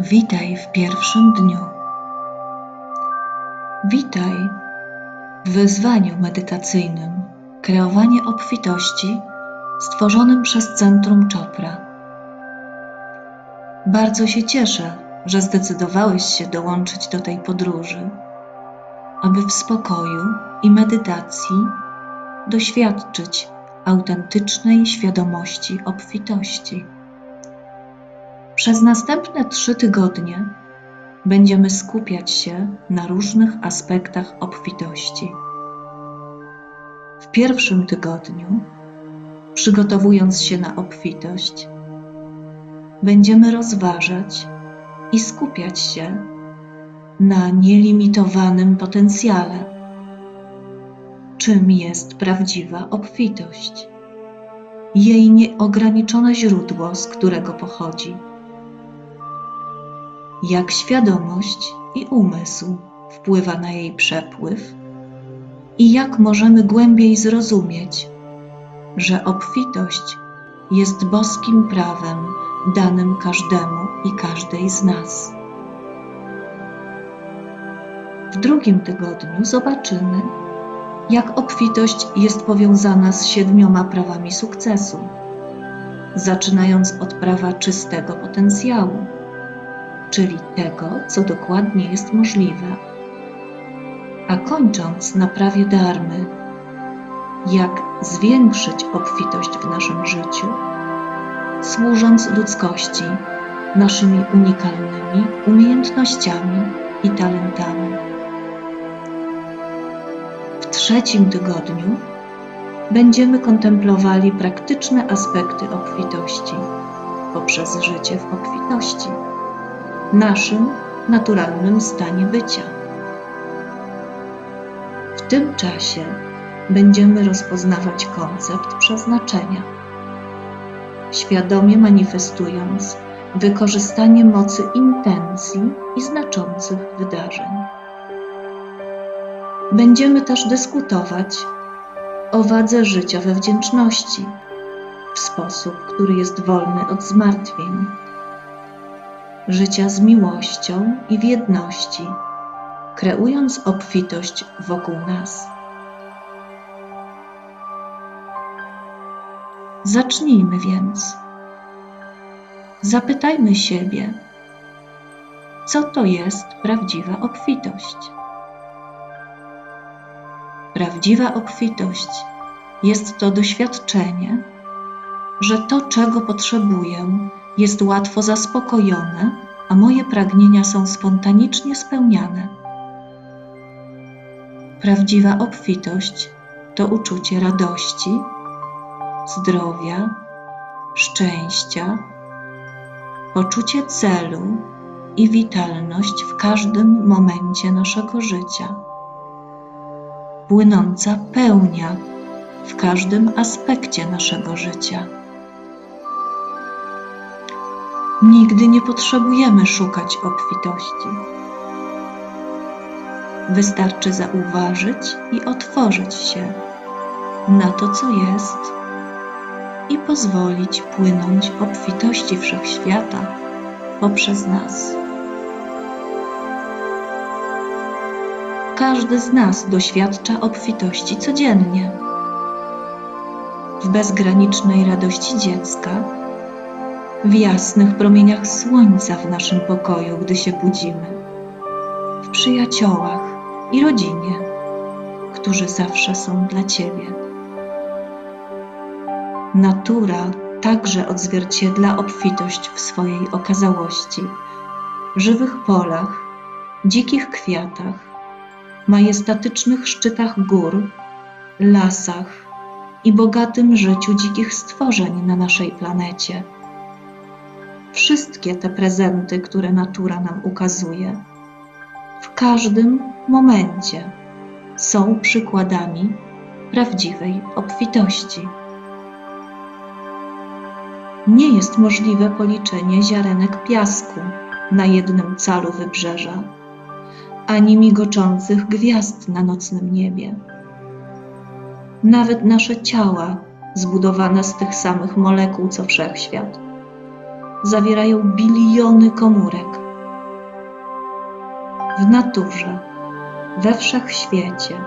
Witaj w pierwszym dniu. Witaj w wyzwaniu medytacyjnym Kreowanie obfitości stworzonym przez Centrum Chopra. Bardzo się cieszę, że zdecydowałeś się dołączyć do tej podróży, aby w spokoju i medytacji doświadczyć autentycznej świadomości obfitości. Przez następne trzy tygodnie będziemy skupiać się na różnych aspektach obfitości. W pierwszym tygodniu, przygotowując się na obfitość, będziemy rozważać i skupiać się na nielimitowanym potencjale. Czym jest prawdziwa obfitość? Jej nieograniczone źródło, z którego pochodzi jak świadomość i umysł wpływa na jej przepływ i jak możemy głębiej zrozumieć, że obfitość jest boskim prawem danym każdemu i każdej z nas. W drugim tygodniu zobaczymy, jak obfitość jest powiązana z siedmioma prawami sukcesu, zaczynając od prawa czystego potencjału czyli tego, co dokładnie jest możliwe, a kończąc na prawie darmy, jak zwiększyć obfitość w naszym życiu, służąc ludzkości naszymi unikalnymi umiejętnościami i talentami. W trzecim tygodniu będziemy kontemplowali praktyczne aspekty obfitości poprzez życie w obfitości naszym naturalnym stanie bycia. W tym czasie będziemy rozpoznawać koncept przeznaczenia, świadomie manifestując wykorzystanie mocy intencji i znaczących wydarzeń. Będziemy też dyskutować o wadze życia we wdzięczności w sposób, który jest wolny od zmartwień życia z miłością i w jedności, kreując obfitość wokół nas. Zacznijmy więc. Zapytajmy siebie, co to jest prawdziwa obfitość. Prawdziwa obfitość jest to doświadczenie, że to, czego potrzebuję, jest łatwo zaspokojone, a moje pragnienia są spontanicznie spełniane. Prawdziwa obfitość to uczucie radości, zdrowia, szczęścia, poczucie celu i witalność w każdym momencie naszego życia. Płynąca pełnia w każdym aspekcie naszego życia. Nigdy nie potrzebujemy szukać obfitości. Wystarczy zauważyć i otworzyć się na to, co jest, i pozwolić płynąć obfitości wszechświata poprzez nas. Każdy z nas doświadcza obfitości codziennie. W bezgranicznej radości dziecka w jasnych promieniach słońca w naszym pokoju, gdy się budzimy, w przyjaciołach i rodzinie, którzy zawsze są dla Ciebie. Natura także odzwierciedla obfitość w swojej okazałości, żywych polach, dzikich kwiatach, majestatycznych szczytach gór, lasach i bogatym życiu dzikich stworzeń na naszej planecie wszystkie te prezenty, które natura nam ukazuje, w każdym momencie są przykładami prawdziwej obfitości. Nie jest możliwe policzenie ziarenek piasku na jednym calu wybrzeża, ani migoczących gwiazd na nocnym niebie. Nawet nasze ciała, zbudowane z tych samych molekuł co wszechświat, zawierają biliony komórek w naturze, we wszechświecie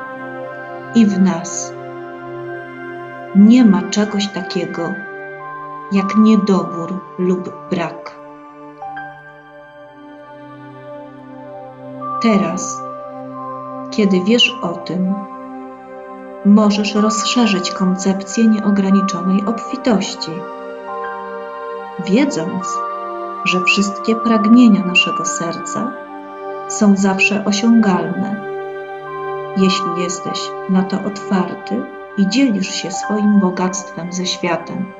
i w nas. Nie ma czegoś takiego jak niedobór lub brak. Teraz, kiedy wiesz o tym, możesz rozszerzyć koncepcję nieograniczonej obfitości, wiedząc, że wszystkie pragnienia naszego serca są zawsze osiągalne, jeśli jesteś na to otwarty i dzielisz się swoim bogactwem ze światem.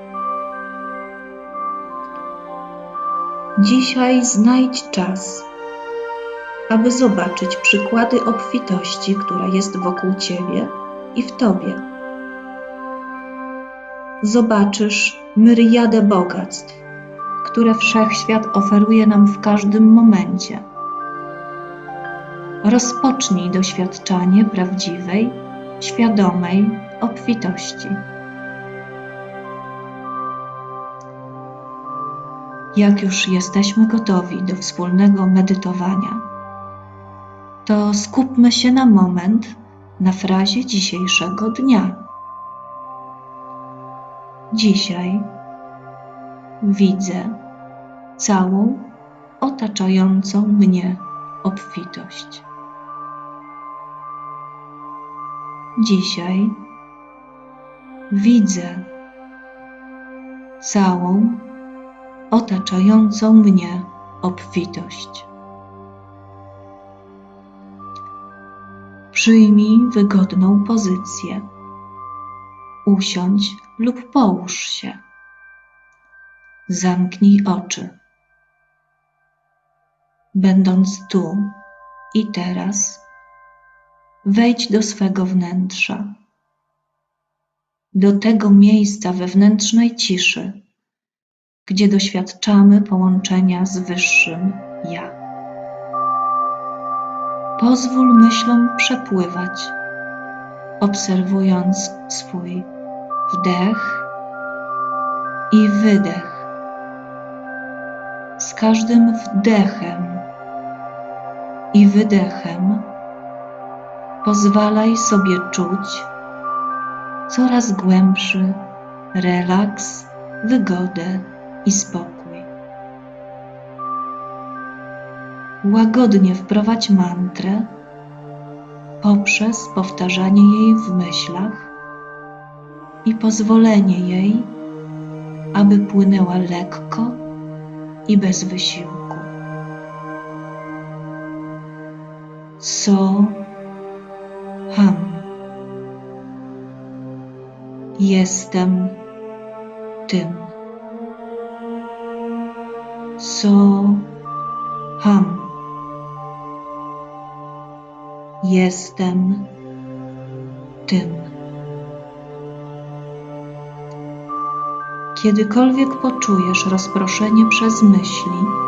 Dzisiaj znajdź czas, aby zobaczyć przykłady obfitości, która jest wokół Ciebie i w Tobie. Zobaczysz myriadę bogactw, które wszechświat oferuje nam w każdym momencie. Rozpocznij doświadczanie prawdziwej, świadomej obfitości. Jak już jesteśmy gotowi do wspólnego medytowania, to skupmy się na moment na frazie dzisiejszego dnia. Dzisiaj widzę całą otaczającą mnie obfitość. Dzisiaj widzę całą otaczającą mnie obfitość. Przyjmij wygodną pozycję. Usiądź lub połóż się. Zamknij oczy. Będąc tu i teraz, wejdź do swego wnętrza, do tego miejsca wewnętrznej ciszy, gdzie doświadczamy połączenia z Wyższym Ja. Pozwól myślom przepływać, obserwując swój wdech i wydech. Z każdym wdechem i wydechem pozwalaj sobie czuć coraz głębszy relaks, wygodę i spokój. Łagodnie wprowadź mantrę poprzez powtarzanie jej w myślach i pozwolenie jej, aby płynęła lekko i bez wysiłku. So ham. Jestem tym. So ham. Jestem tym. Kiedykolwiek poczujesz rozproszenie przez myśli,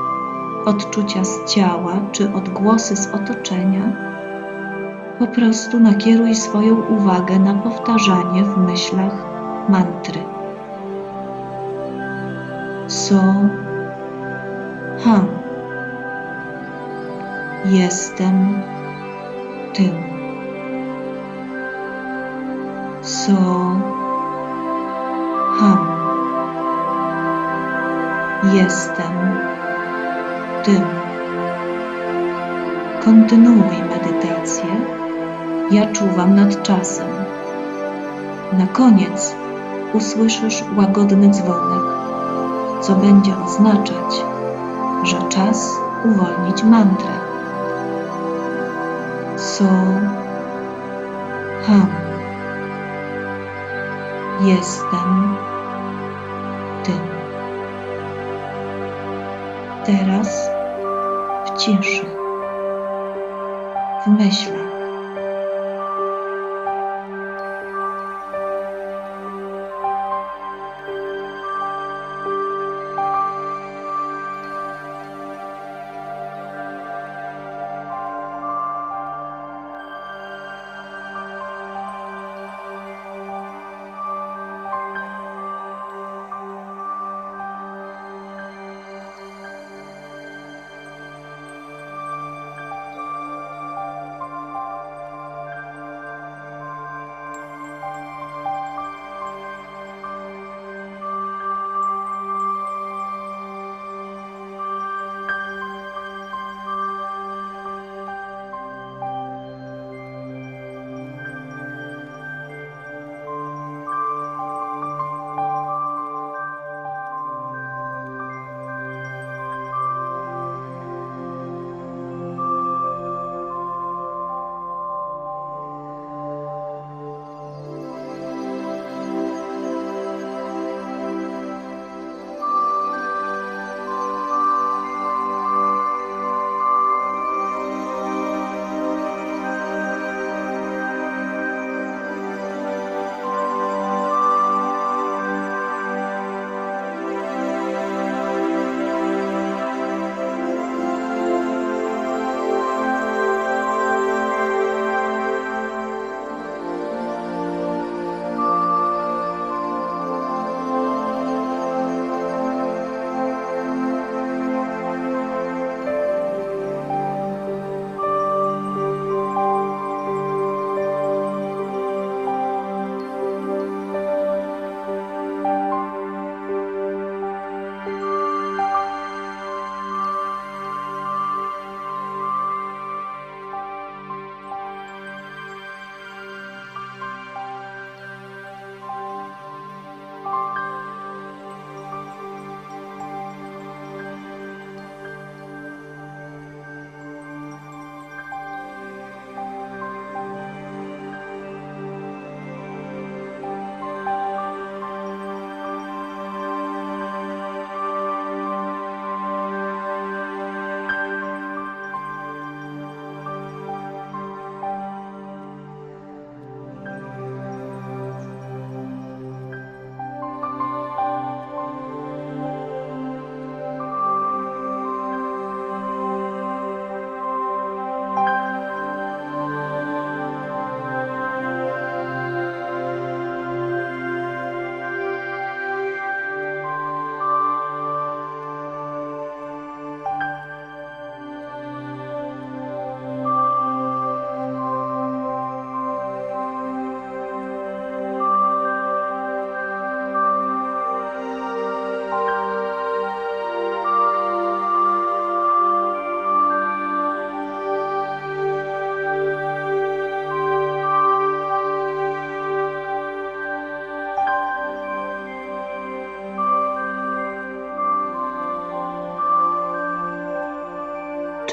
odczucia z ciała czy odgłosy z otoczenia, po prostu nakieruj swoją uwagę na powtarzanie w myślach mantry. So ham. Jestem tym. So ham. Jestem Kontynuuj medytację. Ja czuwam nad czasem. Na koniec usłyszysz łagodny dzwonek, co będzie oznaczać, że czas uwolnić mantrę. So ham. Jestem tym. Teraz w ciszy, w myślach.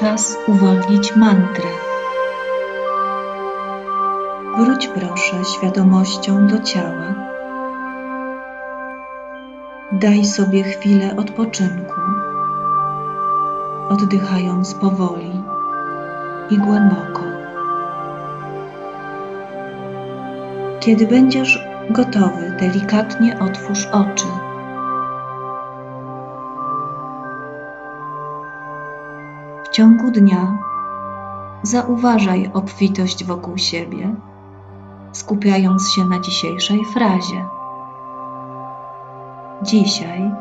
Czas uwolnić mantrę. Wróć proszę świadomością do ciała. Daj sobie chwilę odpoczynku, oddychając powoli i głęboko. Kiedy będziesz gotowy, delikatnie otwórz oczy. Ciągu dnia zauważaj obfitość wokół siebie, skupiając się na dzisiejszej frazie. Dzisiaj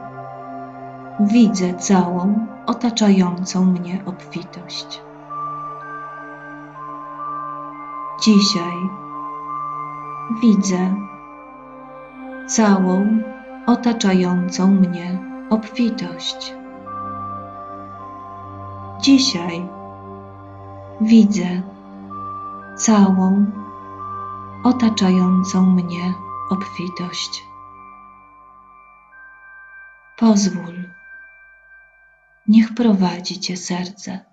widzę całą otaczającą mnie obfitość. Dzisiaj widzę całą otaczającą mnie obfitość. Dzisiaj widzę całą otaczającą mnie obfitość. Pozwól, niech prowadzi Cię serce.